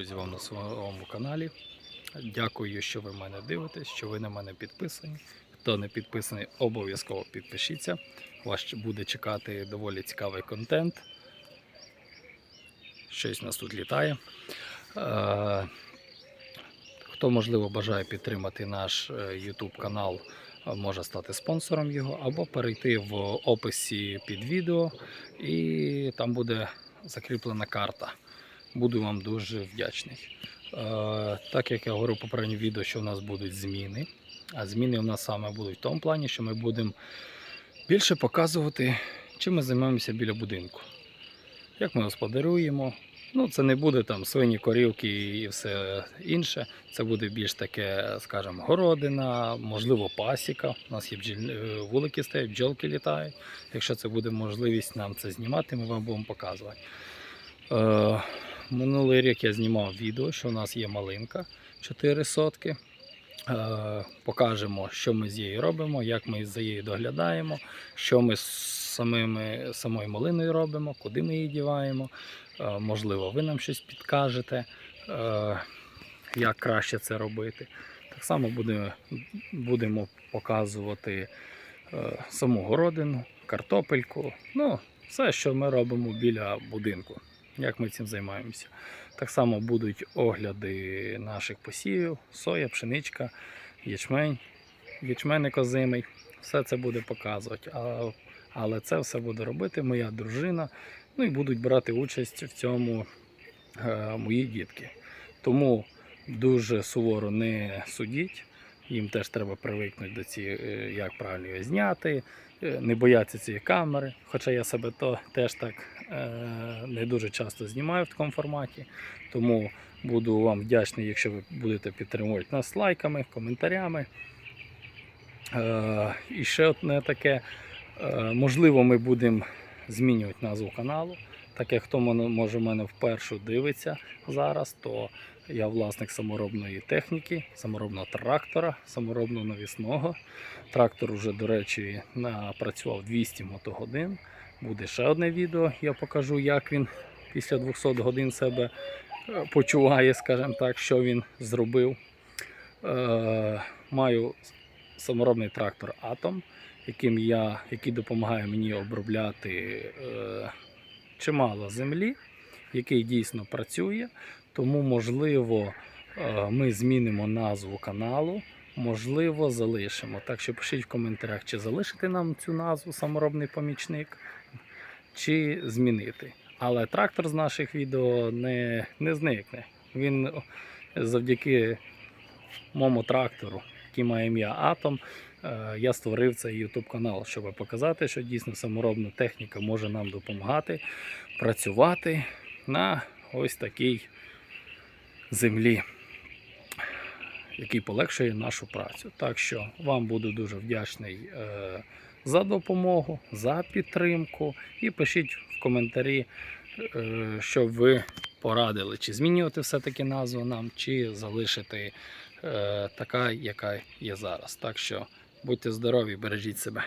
друзі, вам на своєму каналі. Дякую, що ви мене дивитесь, що ви на мене підписані. Хто не підписаний, обов'язково підпишіться. Вас буде чекати доволі цікавий контент. Щось у нас тут літає. Е, Хто, можливо, бажає підтримати наш е, YouTube канал, е, може стати спонсором його, або перейти в описі під відео, і там буде закріплена карта. Буду вам дуже вдячний. Е, так як я говорив в відео, що у нас будуть зміни. А зміни у нас саме будуть в тому плані, що ми будемо більше показувати, чим ми займаємося біля будинку. Як ми господарюємо. Ну, це не буде там свині, корівки і все інше. Це буде більш таке, скажімо, городина, можливо, пасіка. У нас є бджіль... е, вулики стоять, бджолки літають. Якщо це буде можливість нам це знімати, ми вам будемо показувати. Минулий рік я знімав відео, що у нас є малинка 4 сотки. Е, покажемо, що ми з нею робимо, як ми за нею доглядаємо, що ми з самими, самою малиною робимо, куди ми її діваємо. Е, можливо, ви нам щось підкажете, е, як краще це робити. Так само буде, будемо показувати саму городину, картопельку, ну, все, що ми робимо біля будинку, як ми цим займаємося. Так само будуть огляди наших посівів, соя, пшеничка, ячмень, ячменник озимий. Все це буде показувати. Але це все буде робити моя дружина. Ну і будуть брати участь в цьому е, мої дітки. Тому дуже суворо не судіть. Їм теж треба привикнути до цієї, е, як правильно його зняти, не боятися цієї камери. Хоча я себе то теж так е, не дуже часто знімаю в такому форматі. Тому буду вам вдячний, якщо ви будете підтримувати нас лайками, коментарями. Е, і ще одне таке, е, можливо, ми будемо змінювати назву каналу. Так як хто може мене вперше дивиться зараз, то я власник саморобної техніки, саморобного трактора, саморобного навісного. Трактор вже, до речі, напрацював 200 мотогодин. Буде ще одне відео, я покажу, як він після 200 годин себе е, почуває, скажімо так, що він зробив. Е, маю саморобний трактор Атом, яким я, який допомагає мені обробляти е, чимало землі, який дійсно працює. Тому, можливо, е, ми змінимо назву каналу, можливо, залишимо. Так що пишіть в коментарях, чи залишити нам цю назву саморобний помічник, чи змінити. Але трактор з наших відео не, не зникне. Він завдяки моєму трактору, який має ім'я Атом, е, я створив цей YouTube канал, щоб показати, що дійсно саморобна техніка може нам допомагати працювати на ось такій землі, який полегшує нашу працю. Так що вам буду дуже вдячний е, за допомогу, за підтримку. І пишіть в коментарі, е, щоб ви порадили, чи змінювати все-таки назву нам, чи залишити е, така, яка є зараз. Так що будьте здорові, бережіть себе.